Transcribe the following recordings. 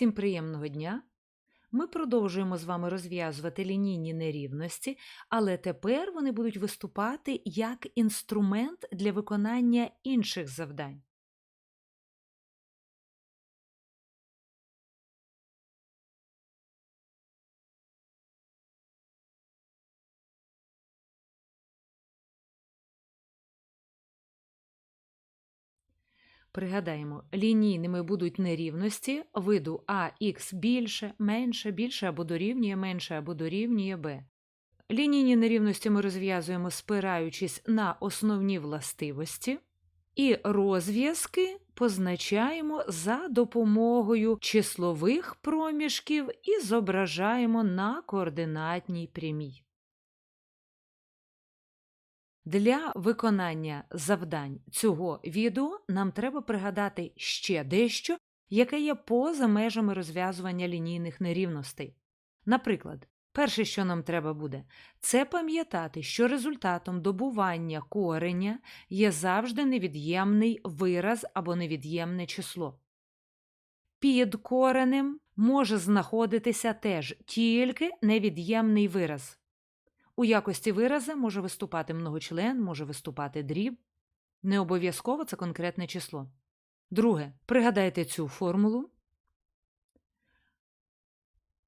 Всім приємного дня! Ми продовжуємо з вами розв'язувати лінійні нерівності, але тепер вони будуть виступати як інструмент для виконання інших завдань. Пригадаємо, лінійними будуть нерівності виду ax більше, менше, більше або дорівнює менше або дорівнює b. Лінійні нерівності ми розв'язуємо, спираючись на основні властивості, і розв'язки позначаємо за допомогою числових проміжків і зображаємо на координатній прямій. Для виконання завдань цього відео нам треба пригадати ще дещо, яке є поза межами розв'язування лінійних нерівностей. Наприклад, перше, що нам треба буде, це пам'ятати, що результатом добування кореня є завжди невід'ємний вираз або невід'ємне число. Під коренем може знаходитися теж тільки невід'ємний вираз. У якості вираза може виступати многочлен, може виступати дріб. Не обов'язково це конкретне число. Друге, пригадайте цю формулу.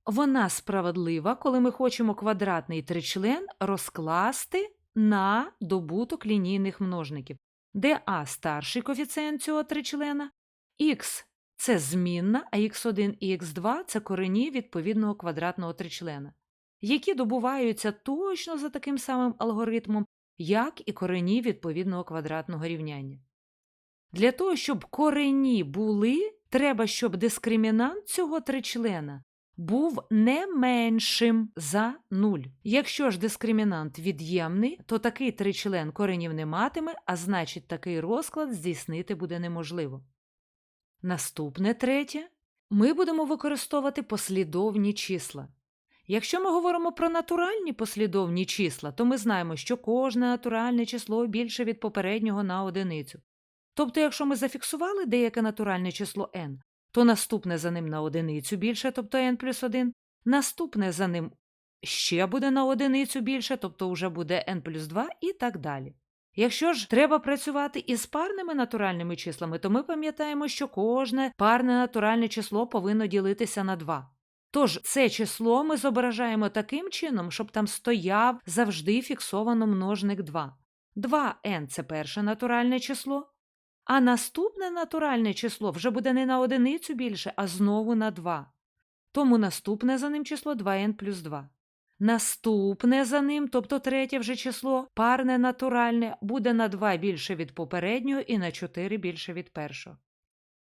Вона справедлива, коли ми хочемо квадратний тричлен розкласти на добуток лінійних множників, де а старший коефіцієнт цього тричлена, х це змінна, а х1 і х2 це корені відповідного квадратного тричлена які добуваються точно за таким самим алгоритмом, як і корені відповідного квадратного рівняння. Для того, щоб корені були, треба, щоб дискримінант цього тричлена був не меншим за 0. Якщо ж дискримінант від'ємний, то такий тричлен коренів не матиме, а значить, такий розклад здійснити буде неможливо. Наступне третє ми будемо використовувати послідовні числа. Якщо ми говоримо про натуральні послідовні числа, то ми знаємо, що кожне натуральне число більше від попереднього на одиницю. Тобто, якщо ми зафіксували деяке натуральне число n, то наступне за ним на одиницю більше, тобто n плюс 1, наступне за ним ще буде на одиницю більше, тобто вже буде n плюс 2 і так далі. Якщо ж треба працювати із парними натуральними числами, то ми пам'ятаємо, що кожне парне натуральне число повинно ділитися на 2. Тож це число ми зображаємо таким чином, щоб там стояв завжди фіксовано множник 2. 2n це перше натуральне число, а наступне натуральне число вже буде не на одиницю більше, а знову на 2. Тому наступне за ним число 2n плюс 2. Наступне за ним, тобто третє вже число, парне натуральне, буде на 2 більше від попереднього і на 4 більше від першого.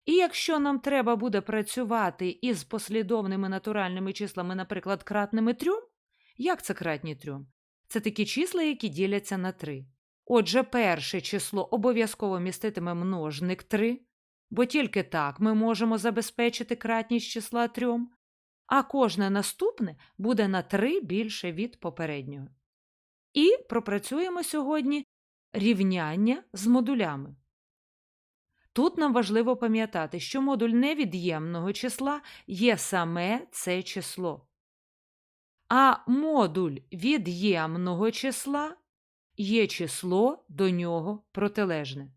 І якщо нам треба буде працювати із послідовними натуральними числами, наприклад, кратними трьом, як це кратні трьом? Це такі числа, які діляться на 3. Отже, перше число обов'язково міститиме множник 3, бо тільки так ми можемо забезпечити кратність числа 3, а кожне наступне буде на 3 більше від попереднього. І пропрацюємо сьогодні рівняння з модулями. Тут нам важливо пам'ятати, що модуль невід'ємного числа є саме це число. А модуль від'ємного числа є число до нього протилежне.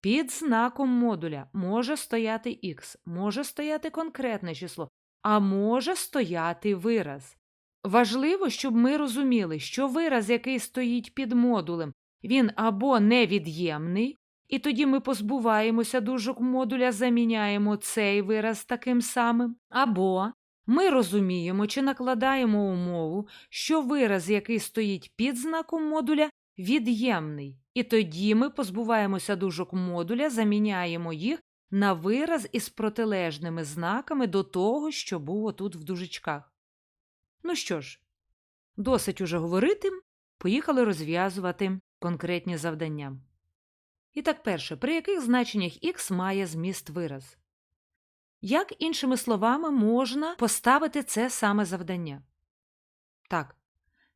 Під знаком модуля може стояти х, може стояти конкретне число, а може стояти вираз. Важливо, щоб ми розуміли, що вираз, який стоїть під модулем, він або невід'ємний, і тоді ми позбуваємося дужок модуля, заміняємо цей вираз таким самим. Або ми розуміємо чи накладаємо умову, що вираз, який стоїть під знаком модуля, від'ємний. І тоді ми позбуваємося дужок модуля, заміняємо їх на вираз із протилежними знаками до того, що було тут в дужечках. Ну що ж, досить уже говорити, поїхали розв'язувати конкретні завдання. І так перше, при яких значеннях х має зміст вираз? Як, іншими словами, можна поставити це саме завдання? Так,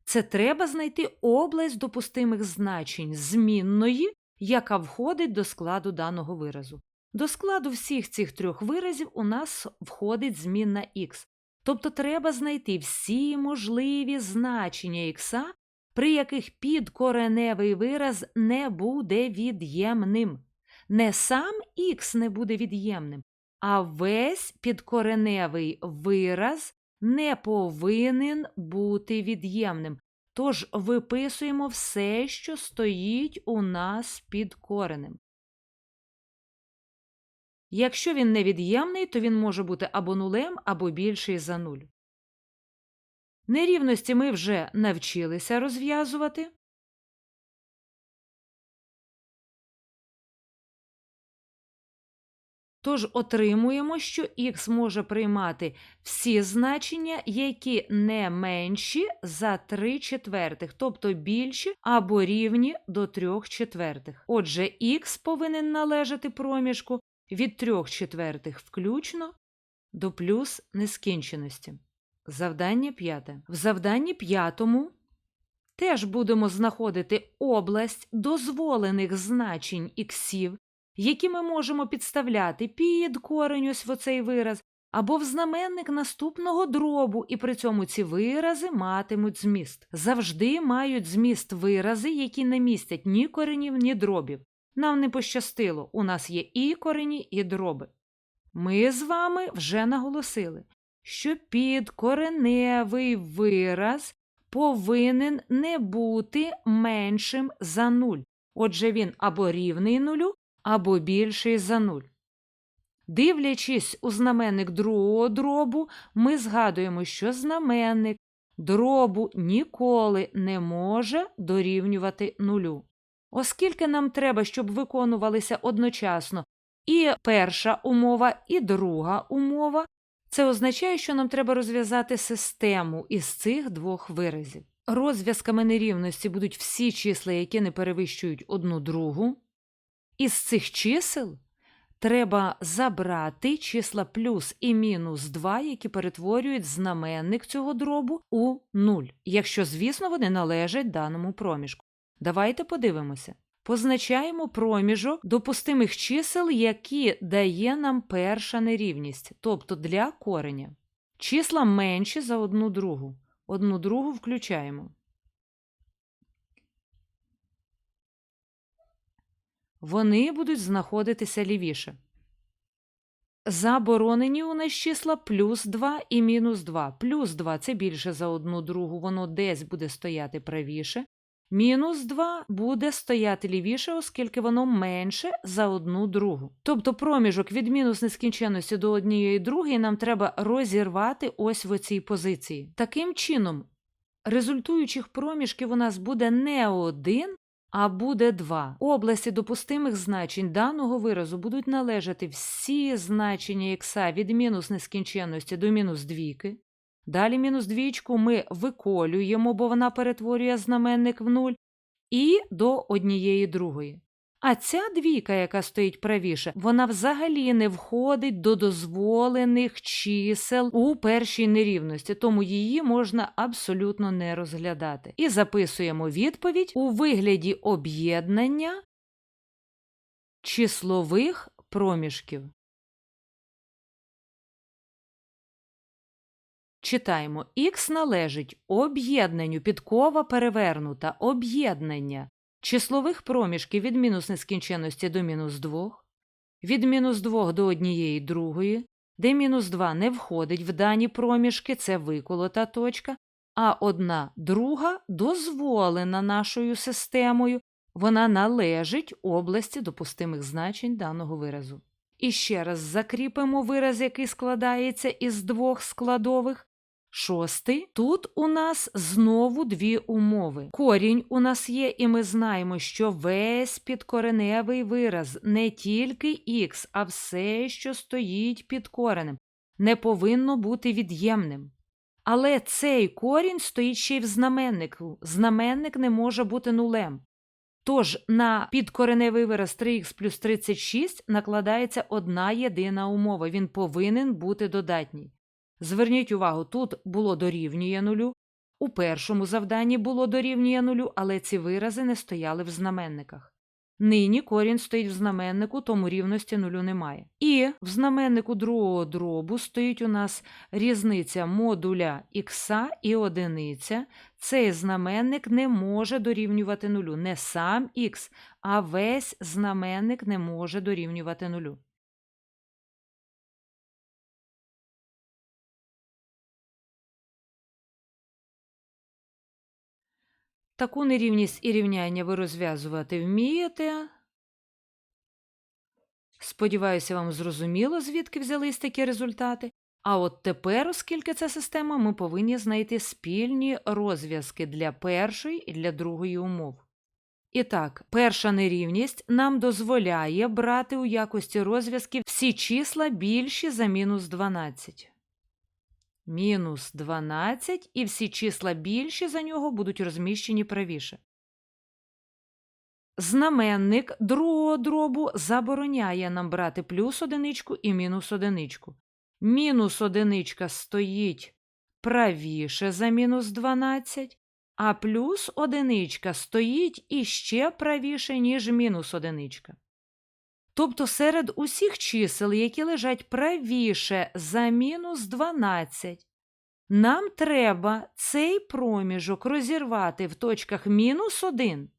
це треба знайти область допустимих значень змінної, яка входить до складу даного виразу. До складу всіх цих трьох виразів у нас входить змінна х. Тобто треба знайти всі можливі значення х, при яких підкореневий вираз не буде від'ємним. Не сам х не буде від'ємним, а весь підкореневий вираз не повинен бути від'ємним. Тож виписуємо все, що стоїть у нас під коренем. Якщо він невід'ємний, то він може бути або нулем, або більший за нуль. Нерівності ми вже навчилися розв'язувати. Тож отримуємо, що х може приймати всі значення, які не менші за 3 четвертих, тобто більші або рівні до 3 четвертих. Отже, х повинен належати проміжку від 3 четвертих включно до плюс нескінченості. Завдання п'яте. В завданні п'ятому теж будемо знаходити область дозволених значень іксів, які ми можемо підставляти під корень ось в оцей вираз, або в знаменник наступного дробу, і при цьому ці вирази матимуть зміст. Завжди мають зміст вирази, які не містять ні коренів, ні дробів. Нам не пощастило, у нас є і корені, і дроби. Ми з вами вже наголосили, що підкореневий вираз повинен не бути меншим за нуль. Отже, він або рівний нулю, або більший за нуль. Дивлячись у знаменник другого дробу, ми згадуємо, що знаменник дробу ніколи не може дорівнювати нулю. Оскільки нам треба, щоб виконувалися одночасно і перша умова, і друга умова, це означає, що нам треба розв'язати систему із цих двох виразів. Розв'язками нерівності будуть всі числа, які не перевищують одну другу. Із цих чисел треба забрати числа плюс і мінус 2, які перетворюють знаменник цього дробу у 0, якщо, звісно, вони належать даному проміжку. Давайте подивимося. Позначаємо проміжок допустимих чисел, які дає нам перша нерівність, тобто для кореня. Числа менші за одну другу. Одну другу включаємо. Вони будуть знаходитися лівіше. Заборонені у нас числа плюс 2 і мінус 2. Плюс 2 це більше за одну другу, воно десь буде стояти правіше. Мінус 2 буде стояти лівіше, оскільки воно менше за одну другу. Тобто проміжок від мінус нескінченності до однієї другої нам треба розірвати ось в цій позиції. Таким чином, результуючих проміжків у нас буде не один, а буде 2. Області допустимих значень даного виразу будуть належати всі значення х від мінус нескінченності до мінус двійки. Далі мінус двічку ми виколюємо, бо вона перетворює знаменник в нуль, і до однієї другої. А ця двійка, яка стоїть правіше, вона взагалі не входить до дозволених чисел у першій нерівності, тому її можна абсолютно не розглядати. І записуємо відповідь у вигляді об'єднання числових проміжків. Читаємо х належить об'єднанню підкова перевернута об'єднання числових проміжків від мінус нескінченності до мінус 2, від мінус 2 до однієї другої, де мінус 2 не входить в дані проміжки, це виколота точка, а одна друга дозволена нашою системою, вона належить області допустимих значень даного виразу. І ще раз закріпимо вираз, який складається із двох складових. Шостий. Тут у нас знову дві умови. Корінь у нас є, і ми знаємо, що весь підкореневий вираз, не тільки х, а все, що стоїть під коренем, не повинно бути від'ємним. Але цей корінь стоїть ще й в знаменнику. Знаменник не може бути нулем. Тож на підкореневий вираз 3х плюс 36 накладається одна єдина умова. Він повинен бути додатній. Зверніть увагу, тут було дорівнює нулю, у першому завданні було дорівнює нулю, але ці вирази не стояли в знаменниках. Нині корінь стоїть в знаменнику, тому рівності нулю немає. І в знаменнику другого дробу стоїть у нас різниця модуля х і одиниця. Цей знаменник не може дорівнювати нулю. Не сам х, а весь знаменник не може дорівнювати нулю. Таку нерівність і рівняння ви розв'язувати вмієте. Сподіваюся, вам зрозуміло, звідки взялись такі результати. А от тепер, оскільки це система, ми повинні знайти спільні розв'язки для першої і для другої умов. І так, перша нерівність нам дозволяє брати у якості розв'язків всі числа більші за мінус 12 мінус 12, і всі числа більші за нього будуть розміщені правіше. Знаменник другого дробу забороняє нам брати плюс одиничку і мінус одиничку. Мінус одиничка стоїть правіше за мінус 12, а плюс одиничка стоїть іще правіше, ніж мінус одиничка. Тобто серед усіх чисел, які лежать правіше за мінус 12, нам треба цей проміжок розірвати в точках мінус 1,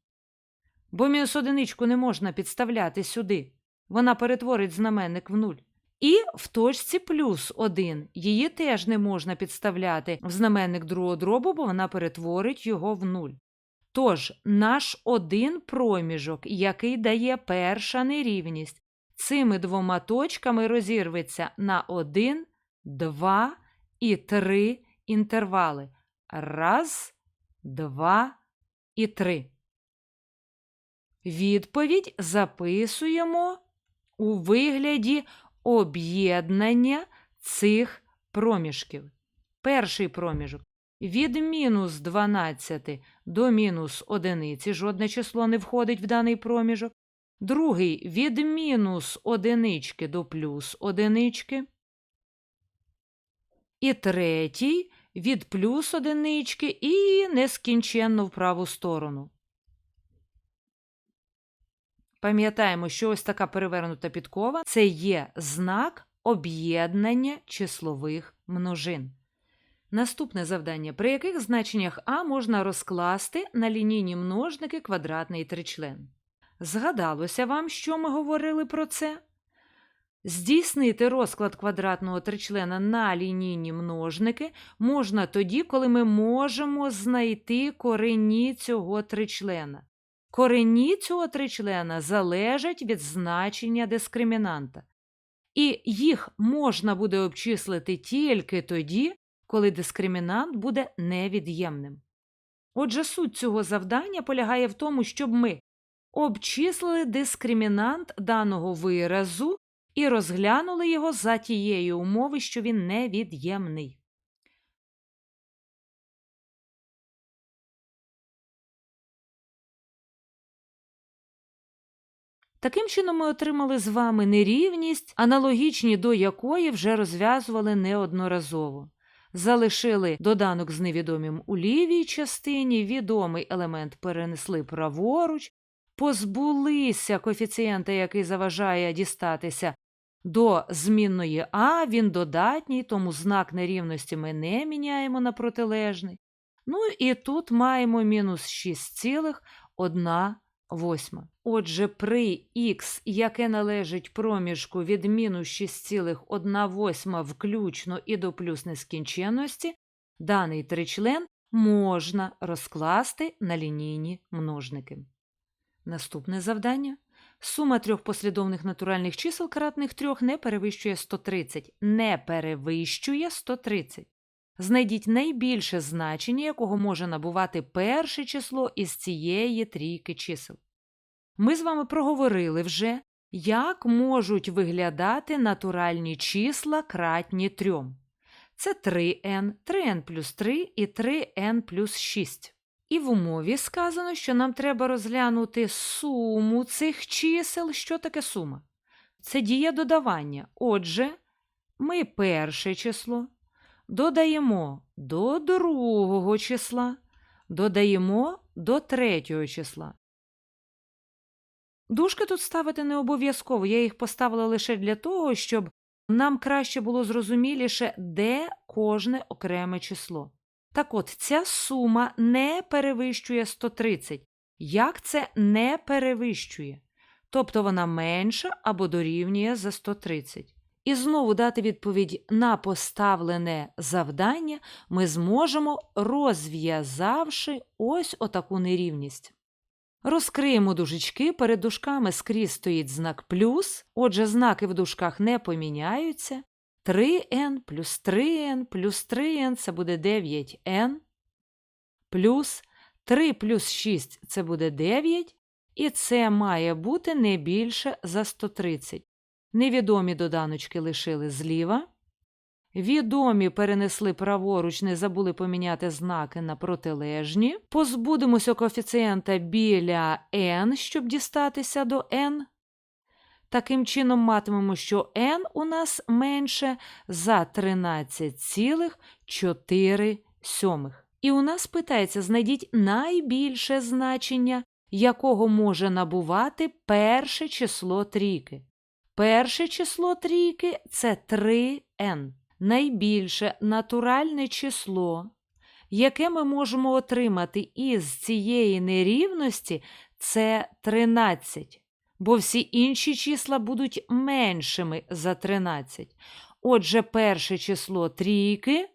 бо мінус одиничку не можна підставляти сюди, вона перетворить знаменник в нуль. І в точці плюс 1 її теж не можна підставляти в знаменник другого дробу, бо вона перетворить його в нуль. Тож наш один проміжок, який дає перша нерівність, цими двома точками розірветься на 1, 2 і 3 інтервали. Раз, два і три. Відповідь записуємо у вигляді об'єднання цих проміжків. Перший проміжок від мінус 12 до мінус 1, жодне число не входить в даний проміжок. Другий від мінус 1 до плюс 1. І третій від плюс одинички і нескінченно в праву сторону. Пам'ятаємо, що ось така перевернута підкова це є знак об'єднання числових множин. Наступне завдання, при яких значеннях А можна розкласти на лінійні множники квадратний тричлен. Згадалося вам, що ми говорили про це? Здійснити розклад квадратного тричлена на лінійні множники можна тоді, коли ми можемо знайти корені цього тричлена. Корені цього тричлена залежать від значення дискримінанта, і їх можна буде обчислити тільки тоді, коли дискримінант буде невід'ємним. Отже, суть цього завдання полягає в тому, щоб ми обчислили дискримінант даного виразу і розглянули його за тієї умови, що він невід'ємний. Таким чином ми отримали з вами нерівність, аналогічні до якої вже розв'язували неодноразово. Залишили доданок з невідомим у лівій частині, відомий елемент перенесли праворуч, позбулися коефіцієнта, який заважає дістатися до змінної А, він додатній, тому знак нерівності ми не міняємо на протилежний. Ну і тут маємо мінус 6,1 восьма. Отже, при х, яке належить проміжку від мінус 6,1 восьма включно і до плюс нескінченності, даний тричлен можна розкласти на лінійні множники. Наступне завдання. Сума трьох послідовних натуральних чисел кратних трьох не перевищує 130. Не перевищує 130. Знайдіть найбільше значення, якого може набувати перше число із цієї трійки чисел. Ми з вами проговорили вже, як можуть виглядати натуральні числа кратні трьом. Це 3n, 3n плюс 3 і 3n плюс 6. І в умові сказано, що нам треба розглянути суму цих чисел. Що таке сума? Це дія додавання. Отже, ми перше число додаємо до другого числа, додаємо до третього числа. Дужки тут ставити не обов'язково, я їх поставила лише для того, щоб нам краще було зрозуміліше, де кожне окреме число. Так от, ця сума не перевищує 130. Як це не перевищує? Тобто вона менша або дорівнює за 130. І знову дати відповідь на поставлене завдання ми зможемо, розв'язавши ось отаку нерівність. Розкриємо дужечки, перед дужками скрізь стоїть знак плюс, отже, знаки в дужках не поміняються. 3n плюс 3n плюс 3n це буде 9n, плюс 3 плюс 6 це буде 9, і це має бути не більше за 130. Невідомі доданочки лишили зліва. Відомі перенесли праворуч, не забули поміняти знаки на протилежні. Позбудемося коефіцієнта біля n, щоб дістатися до n. Таким чином матимемо, що n у нас менше за 13,4 сьомих. І у нас питається, знайдіть найбільше значення, якого може набувати перше число трійки. Перше число трійки це 3n. Найбільше натуральне число, яке ми можемо отримати із цієї нерівності, це 13, бо всі інші числа будуть меншими за 13. Отже, перше число трійки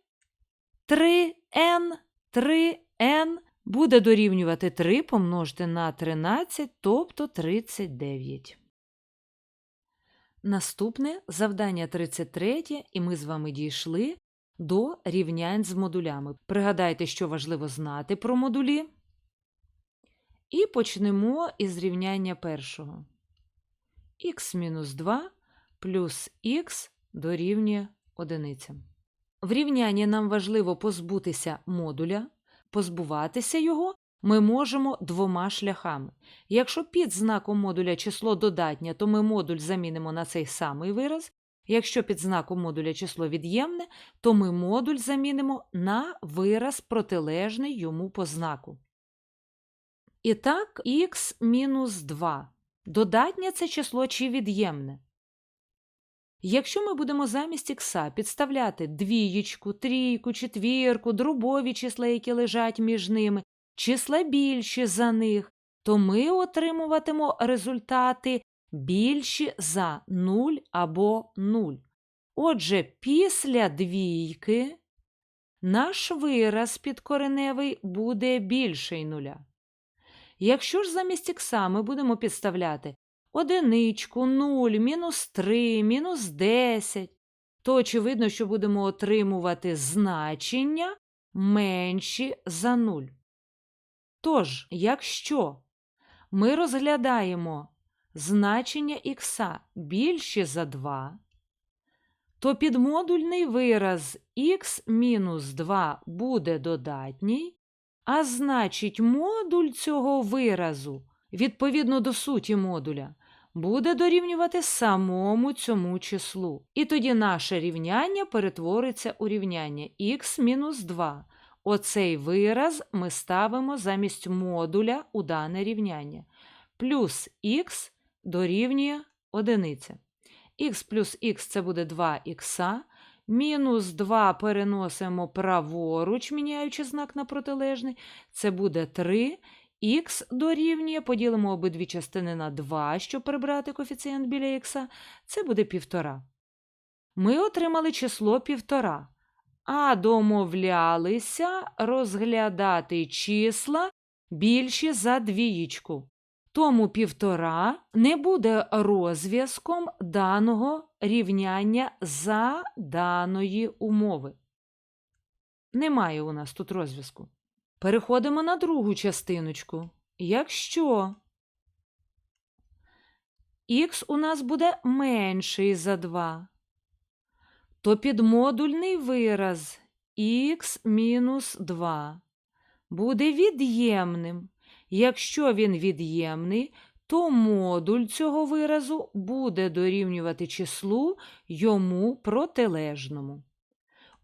3n, 3n буде дорівнювати 3 помножити на 13, тобто 39. Наступне завдання 33, і ми з вами дійшли до рівнянь з модулями. Пригадайте, що важливо знати про модулі. І почнемо із рівняння першого. х-2 плюс х дорівнює 1. В рівнянні нам важливо позбутися модуля, позбуватися його ми можемо двома шляхами. Якщо під знаком модуля число додатнє, то ми модуль замінимо на цей самий вираз. Якщо під знаком модуля число від'ємне, то ми модуль замінимо на вираз протилежний йому по знаку. І так, х мінус 2. Додатнє це число чи від'ємне. Якщо ми будемо замість ікса підставляти двієчку, трійку, четвірку, дробові числа, які лежать між ними, числа більші за них, то ми отримуватимо результати більші за 0 або 0. Отже, після двійки наш вираз підкореневий буде більший нуля. Якщо ж замість ікса ми будемо підставляти одиничку, 0, мінус 3, мінус 10, то очевидно, що будемо отримувати значення менші за 0. Тож, якщо ми розглядаємо значення х більше за 2, то підмодульний вираз х-2 буде додатній, а значить, модуль цього виразу, відповідно до суті модуля, буде дорівнювати самому цьому числу. І тоді наше рівняння перетвориться у рівняння х-2. Оцей вираз ми ставимо замість модуля у дане рівняння. Плюс х дорівнює 1. х плюс х це буде 2х. Мінус 2 переносимо праворуч, міняючи знак на протилежний. Це буде 3. Х дорівнює, поділимо обидві частини на 2, щоб прибрати коефіцієнт біля х. Це буде 1,5. Ми отримали число 1,5 а домовлялися розглядати числа більші за двієчку. Тому півтора не буде розв'язком даного рівняння за даної умови. Немає у нас тут розв'язку. Переходимо на другу частиночку. Якщо х у нас буде менший за 2, то підмодульний вираз х-2 буде від'ємним. Якщо він від'ємний, то модуль цього виразу буде дорівнювати числу йому протилежному.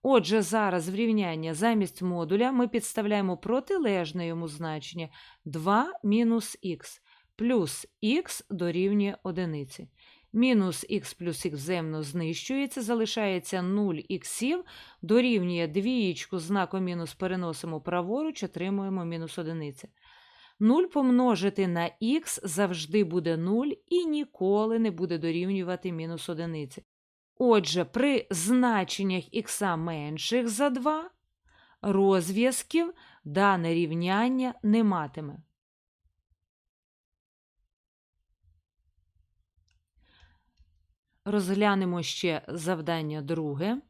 Отже, зараз в рівняння замість модуля ми підставляємо протилежне йому значення 2 мінус х плюс х дорівнює одиниці. Мінус х плюс х взаємно знищується, залишається 0 х, дорівнює двієчку з знаком мінус переносимо праворуч, отримуємо мінус одиниця. 0 помножити на х завжди буде 0 і ніколи не буде дорівнювати мінус одиниці. Отже, при значеннях х менших за 2 розв'язків дане рівняння не матиме. Розглянемо ще завдання друге.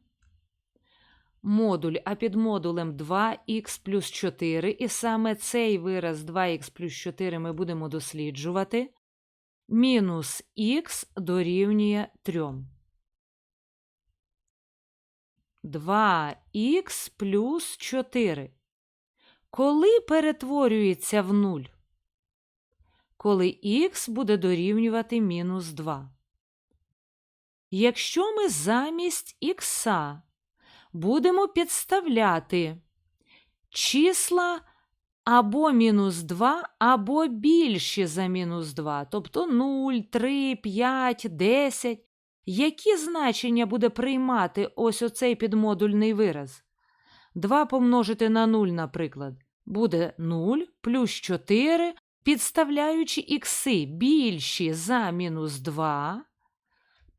Модуль, а під модулем 2х плюс 4, і саме цей вираз 2х плюс 4 ми будемо досліджувати. Мінус х дорівнює 3. 2х плюс 4. Коли перетворюється в 0? Коли х буде дорівнювати мінус 2. Якщо ми замість х будемо підставляти числа або мінус 2, або більші за мінус 2, тобто 0, 3, 5, 10, які значення буде приймати ось оцей підмодульний вираз? 2 помножити на 0, наприклад, буде 0 плюс 4, підставляючи ікси більші за мінус 2,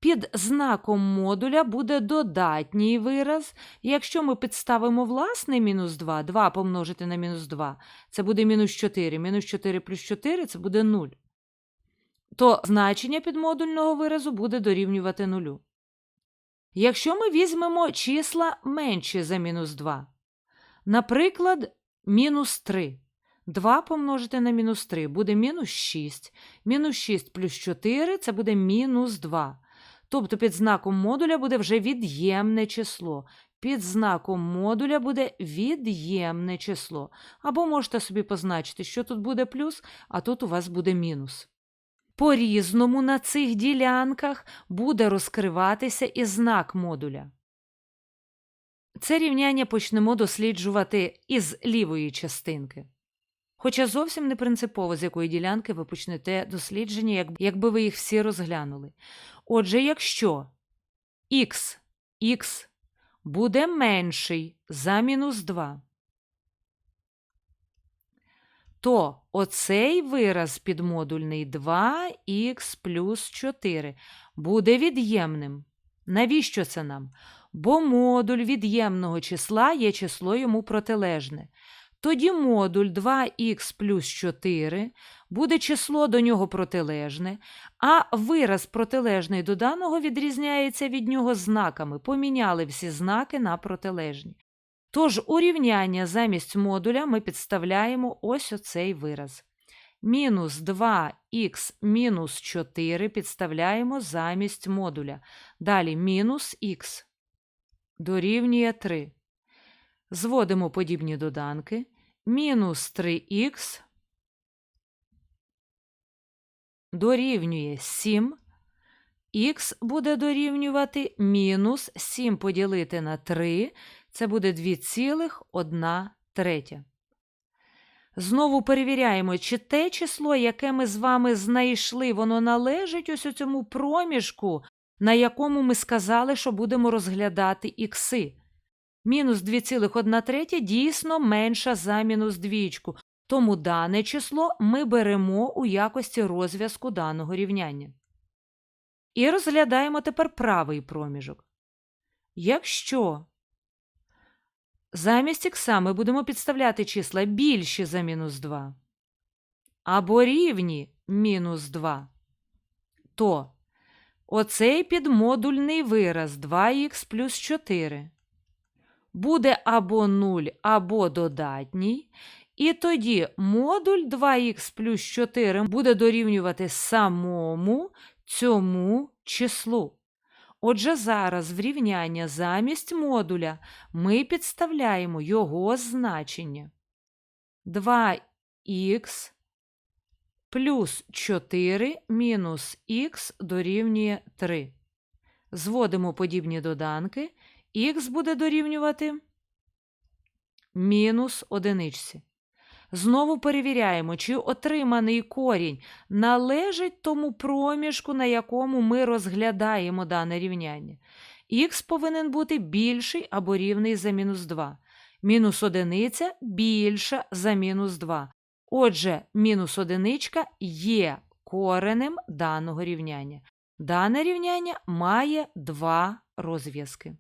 під знаком модуля буде додатній вираз. Якщо ми підставимо власний мінус 2, 2 помножити на мінус 2, це буде мінус 4. Мінус 4 плюс 4 це буде 0. То значення підмодульного виразу буде дорівнювати 0. Якщо ми візьмемо числа менші за мінус 2, наприклад, мінус 3. 2 помножити на мінус 3 буде мінус 6. Мінус 6 плюс 4 це буде мінус 2. Тобто під знаком модуля буде вже від'ємне число. Під знаком модуля буде від'ємне число. Або можете собі позначити, що тут буде плюс, а тут у вас буде мінус. По різному на цих ділянках буде розкриватися і знак модуля. Це рівняння почнемо досліджувати із лівої частинки. Хоча зовсім не принципово, з якої ділянки ви почнете дослідження, якби ви їх всі розглянули. Отже, якщо х, х буде менший за мінус 2, то оцей вираз підмодульний 2х плюс 4 буде від'ємним. Навіщо це нам? Бо модуль від'ємного числа є число йому протилежне. Тоді модуль 2х плюс 4 буде число до нього протилежне, а вираз протилежний до даного відрізняється від нього знаками. Поміняли всі знаки на протилежні. Тож у рівняння замість модуля ми підставляємо ось оцей вираз. Мінус 2х мінус 4 підставляємо замість модуля. Далі мінус х дорівнює 3. Зводимо подібні доданки. Мінус 3х дорівнює 7. Х буде дорівнювати мінус 7 поділити на 3. Це буде 2,1 третя. Знову перевіряємо, чи те число, яке ми з вами знайшли, воно належить ось у цьому проміжку, на якому ми сказали, що будемо розглядати ікси. Мінус 2,1 третя дійсно менша за мінус двічку, тому дане число ми беремо у якості розв'язку даного рівняння. І розглядаємо тепер правий проміжок. Якщо замість ікса ми будемо підставляти числа більші за мінус 2 або рівні мінус 2, то оцей підмодульний вираз 2х плюс 4 буде або 0, або додатній, і тоді модуль 2х плюс 4 буде дорівнювати самому цьому числу. Отже, зараз в рівняння замість модуля ми підставляємо його значення. 2х плюс 4 мінус х дорівнює 3. Зводимо подібні доданки х буде дорівнювати мінус одиничці. Знову перевіряємо, чи отриманий корінь належить тому проміжку, на якому ми розглядаємо дане рівняння. Х повинен бути більший або рівний за мінус 2. Мінус одиниця більша за мінус 2. Отже, мінус одиничка є коренем даного рівняння. Дане рівняння має два розв'язки.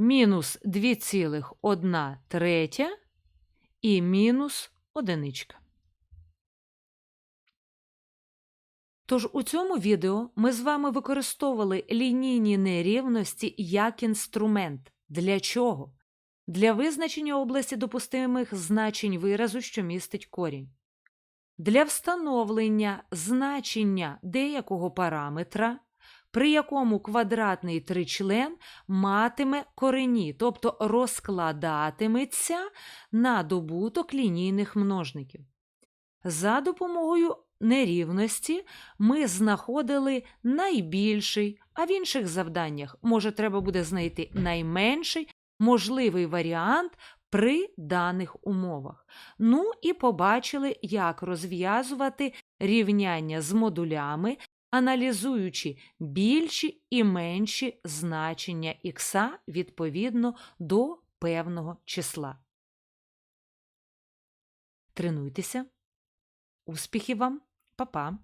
Мінус 2,1 третя і мінус одиничка. Тож у цьому відео ми з вами використовували лінійні нерівності як інструмент. Для чого? Для визначення області допустимих значень виразу, що містить корінь. Для встановлення значення деякого параметра, при якому квадратний тричлен матиме корені, тобто розкладатиметься на добуток лінійних множників. За допомогою нерівності ми знаходили найбільший, а в інших завданнях може треба буде знайти найменший можливий варіант при даних умовах. Ну і побачили, як розв'язувати рівняння з модулями, аналізуючи більші і менші значення ікса відповідно до певного числа. Тренуйтеся. Успіхів вам, Па-па!